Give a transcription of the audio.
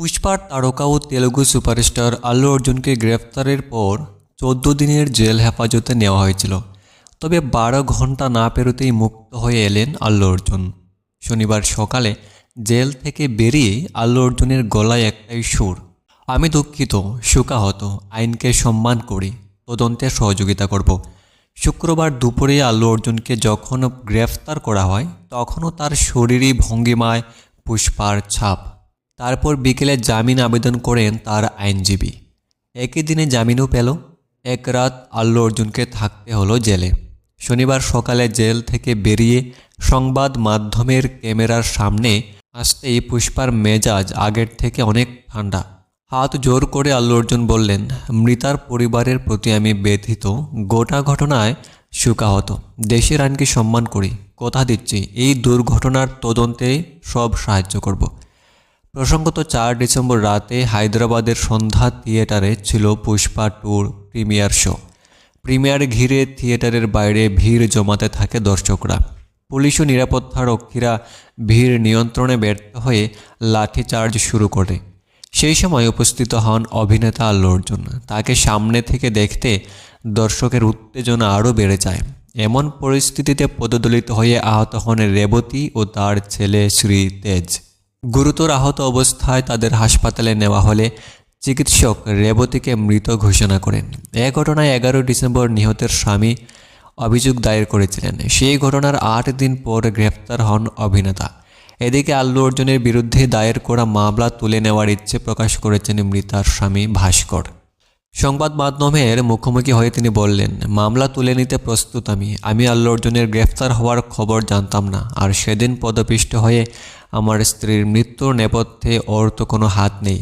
পুষ্পার তারকা ও তেলুগু সুপারস্টার আল্লু অর্জুনকে গ্রেফতারের পর চোদ্দ দিনের জেল হেফাজতে নেওয়া হয়েছিল। তবে বারো ঘণ্টা না পেরোতেই মুক্ত হয়ে এলেন আল্লু অর্জুন। শনিবার সকালে জেল থেকে বেরিয়ে আল্লু অর্জুনের গলায় একটাই সুর, আমি দুঃখিত শোকাহত আইনকে সম্মান করি, তদন্তে সহযোগিতা করব। শুক্রবার দুপুরে আল্লু অর্জুনকে যখন গ্রেফতার করা হয়, তখনও তার শরীরী ভঙ্গিমায় পুষ্পার ছাপ। তারপর বিকেলে জামিন আবেদন করেন তার আইনজীবী। একই দিনে জামিনও পেল। এক রাত আল্লু অর্জুনকে থাকতে হলো জেলে। শনিবার সকালে জেল থেকে বেরিয়ে সংবাদ মাধ্যমের ক্যামেরার সামনে আসতেই পুষ্পার মেজাজ আগের থেকে অনেক ঠান্ডা। হাত জোর করে আল্লু অর্জুন বললেন, মৃতার পরিবারের প্রতি আমি ব্যথিত। গোটা ঘটনায় শোকাহত। দেশের আইনকে সম্মান করি। কথা দিচ্ছি, এই দুর্ঘটনার তদন্তে সব সাহায্য করব। প্রসঙ্গত চার ডিসেম্বর রাতে হায়দ্রাবাদের সন্ধ্যা থিয়েটারে ছিল Pushpa tour premiere show. Premiere ঘিরে থিয়েটারের বাইরে ভিড় জমাতে থাকে দর্শকরা। পুলিশ ও নিরাপত্তা রক্ষীরা ভিড় নিয়ন্ত্রণে ব্যর্থ হয়ে লাঠিচার্জ শুরু করে। সেই সময় উপস্থিত হন অভিনেতা আল্লু অর্জুন। তাকে সামনে থেকে দেখতে দর্শকের উত্তেজনা আরও বেড়ে যায়। এমন পরিস্থিতিতে পদদলিত হয়ে আহত হন রেবতী ও তার ছেলে শ্রী তেজ। গুরুতর আহত অবস্থায় তাদের হাসপাতালে নেওয়া হলে চিকিৎসক রেবতীকে মৃত ঘোষণা করেন। এ ঘটনায় এগারো ডিসেম্বর নিহতের স্বামী অভিযোগ দায়ের করেছিলেন। সেই ঘটনার আট দিন পর গ্রেফতার হন অভিনেতা। এদিকে আল্লু অর্জুনের বিরুদ্ধে দায়ের করা মামলা তুলে নেওয়ার ইচ্ছে প্রকাশ করেছেন মৃতার স্বামী ভাস্কর। সংবাদ মাধ্যমের মুখোমুখি হয়ে তিনি বললেন, মামলা তুলে নিতে প্রস্তুত আমি। আমি আল্লু অর্জুনের গ্রেফতার হওয়ার খবর জানতাম না। আর সেদিন পদপিষ্ট হয়ে আমার স্ত্রীর মৃত্যুর নেপথ্যে ওর তো কোনো হাত নেই।